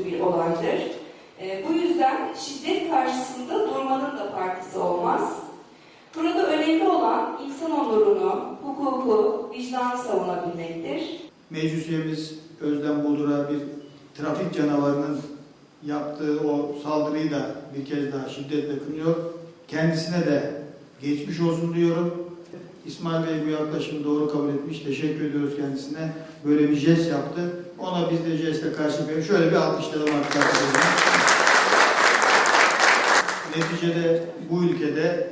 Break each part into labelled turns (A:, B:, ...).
A: üstü bir olaydır. E, bu yüzden şiddet karşısında durmanın da partisi olmaz. Burada önemli olan insan onurunu, hukuku, vicdanı savunabilmektir.
B: Meclis üyemiz Özlem Bodur'a bir trafik canavarının yaptığı o saldırıyı da bir kez daha şiddetle kınıyor. Kendisine de geçmiş olsun diyorum. İsmail Bey bu yaklaşımı doğru kabul etmiş. Teşekkür ediyoruz kendisine. Böyle bir jest yaptı. Ona biz de jestle karşılık veriyoruz. Şöyle bir alkışlayalım arkadaşlar. Neticede bu ülkede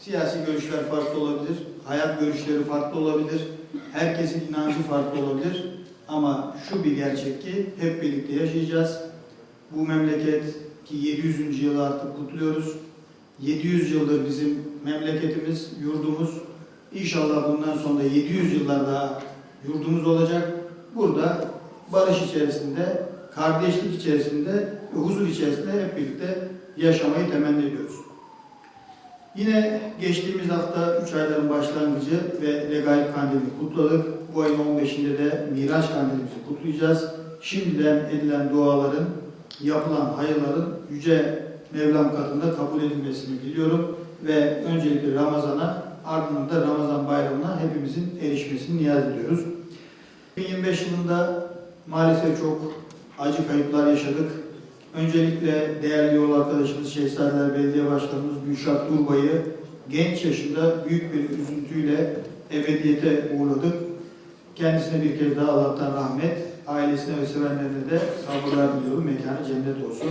B: siyasi görüşler farklı olabilir, hayat görüşleri farklı olabilir, herkesin inancı farklı olabilir. Ama şu bir gerçek ki hep birlikte yaşayacağız. Bu memleket ki 700. yılı artık kutluyoruz. 700 yıldır bizim memleketimiz, yurdumuz. İnşallah bundan sonra 700 yıllar daha yurdumuz olacak. Burada barış içerisinde, kardeşlik içerisinde ve huzur içerisinde hep birlikte yaşamayı temenni ediyoruz. Yine geçtiğimiz hafta 3 ayların başlangıcı ve Regaib Kandilini kutladık. Bu ayın 15'inde de Miraç Kandilimizi kutlayacağız. Şimdiden edilen duaların, yapılan hayırların Yüce Mevlam katında kabul edilmesini diliyorum. Ve öncelikle Ramazan'a, ardından da Ramazan bayramına hepimizin erişmesini niyaz ediyoruz. 2025 yılında maalesef çok acı kayıplar yaşadık. Öncelikle değerli yol arkadaşımız Şehzadeler Belediye Başkanımız Gülşah Durbay'ı genç yaşında büyük bir üzüntüyle ebediyete uğradık. Kendisine bir kez daha Allah'tan rahmet, ailesine ve sevenlerine de sabırlar diliyorum. Mekanı cennet olsun.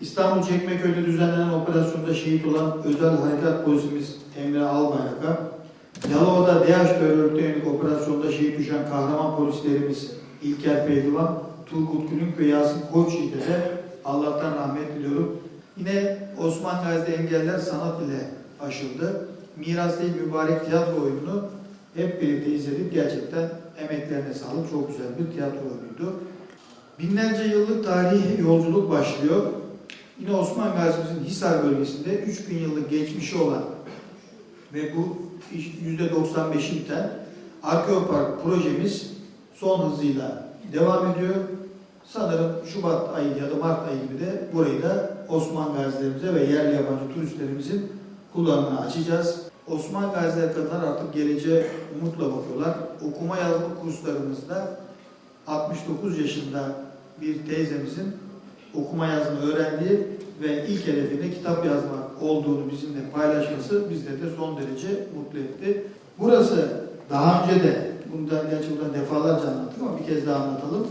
B: İstanbul Çekmeköy'de düzenlenen operasyonda şehit olan özel harekat polisimiz Emre Albayrak'a, Yalova'da DH terör örgütü yönelik operasyonda şehit düşen kahraman polislerimiz İlker Pehlivan, Turgut Gülünk ve Yasin Koçyiğit'e de Allah'tan rahmet diliyorum. Yine Osman Gazi'de engeller sanat ile aşıldı. Miras değil mübarek tiyatro oyununu hep birlikte izledik. Gerçekten emeklerine sağlık. Çok güzel bir tiyatro oyunuydu. Binlerce yıllık tarihi yolculuk başlıyor. Yine Osman Gazi'mizin Hisar bölgesinde 3000 yıllık geçmişi olan ve bu %95'i biten Arkeopark projemiz son hızıyla devam ediyor. Sanırım Şubat ayı ya da Mart ayı gibi de burayı da Osman gazilerimize ve yerli yabancı turistlerimizin kullanımına açacağız. Osman gaziler kadar artık geleceğe umutla bakıyorlar. Okuma yazma kurslarımızda 69 yaşında bir teyzemizin okuma yazma öğrendiği ve ilk hedefinde kitap yazmak olduğunu bizimle paylaşması bizleri de son derece mutlu etti. Burası daha önce de, bunu da gerçi buradan defalarca anlattık ama bir kez daha anlatalım.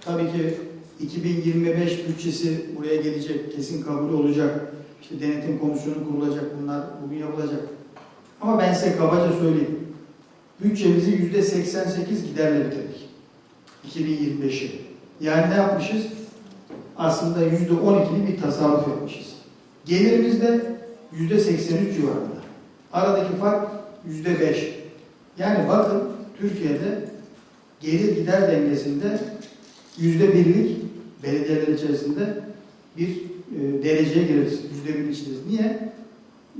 B: Tabii ki 2025 bütçesi buraya gelecek, kesin kabul olacak. İşte denetim komisyonu kurulacak, bunlar bugün yapılacak. Ama ben size kabaca söyleyeyim. Bütçemizi %88 giderle bitirdik. 2025'i. Yani ne yapmışız? Aslında %12'li bir tasarruf yapmışız. Gelirimiz de %83 civarında. Aradaki fark %5. Yani bakın Türkiye'de gelir gider dengesinde yüzde birlik belediyeler içerisinde bir e, dereceye gireriz. Yüzde birin içindeyiz. Niye?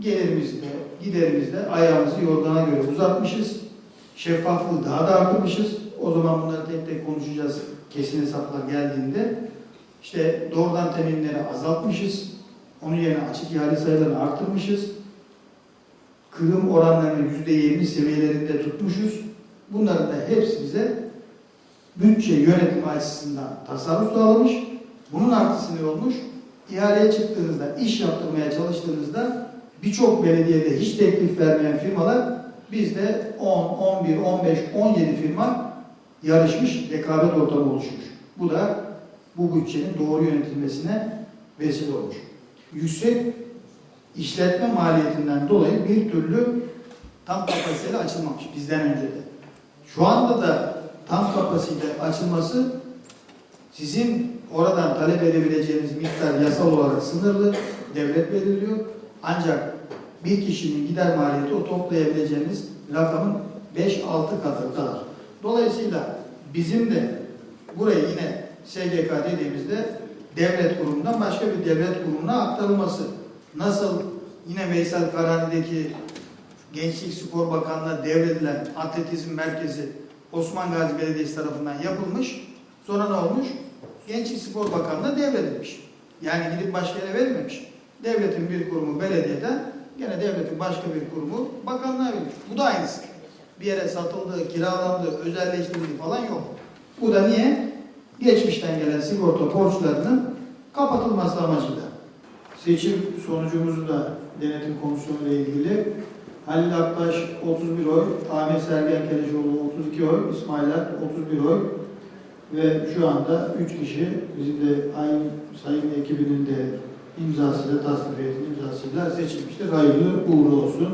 B: Gelirimizde, giderimizde ayağımızı yorgana göre uzatmışız. Şeffaflığı daha da arttırmışız. O zaman bunları tek tek konuşacağız kesin hesaplar geldiğinde. İşte doğrudan teminleri azaltmışız. Onun yerine açık ihale sayılarını arttırmışız. Kırım oranlarını yüzde yirmi seviyelerinde tutmuşuz. Bunların da hepsi bize bütçe yönetimi açısından tasarruf sağlamış. Bunun artısı ne olmuş? İhaleye çıktığınızda, iş yaptırmaya çalıştığınızda birçok belediyede hiç teklif vermeyen firmalar bizde 10, 11, 15, 17 firma yarışmış, rekabet ortamı oluşmuş. Bu da bu bütçenin doğru yönetilmesine vesile olmuş. Yüksek işletme maliyetinden dolayı bir türlü tam kapasiteli açılmamış bizden önce de. Şu anda da tam kapasite açılması sizin oradan talep edebileceğiniz miktar yasal olarak sınırlı, devlet belirliyor. Ancak bir kişinin gider maliyeti o toplayabileceğiniz rakamın 5-6 katı kadar. Dolayısıyla bizim de burayı yine SGK dediğimizde devlet kurumundan başka bir devlet kurumuna aktarılması. Nasıl yine Veysel Karani'deki Gençlik Spor Bakanlığı'na devredilen atletizm merkezi Osman Gazi Belediyesi tarafından yapılmış. Sonra ne olmuş? Gençlik Spor Bakanlığı'na devredilmiş. Yani gidip başka yere verilmemiş. Devletin bir kurumu belediyeden gene devletin başka bir kurumu bakanlığa verilmiş. Bu da aynısı. Bir yere satıldı, kiralandı, özelleştirildi falan yok. Bu da niye? Geçmişten gelen sigorta borçlarının kapatılması amacıyla. Seçim sonucumuzu da denetim komisyonu ile ilgili Halil Aktaş 31 oy, Ahmet Sergen Keleşoğlu 32 oy, İsmail Ert 31 oy ve şu anda 3 kişi bizim de aynı sayın ekibinin de imzasıyla, tasdif imzasıyla seçilmiştir. Hayırlı uğurlu olsun.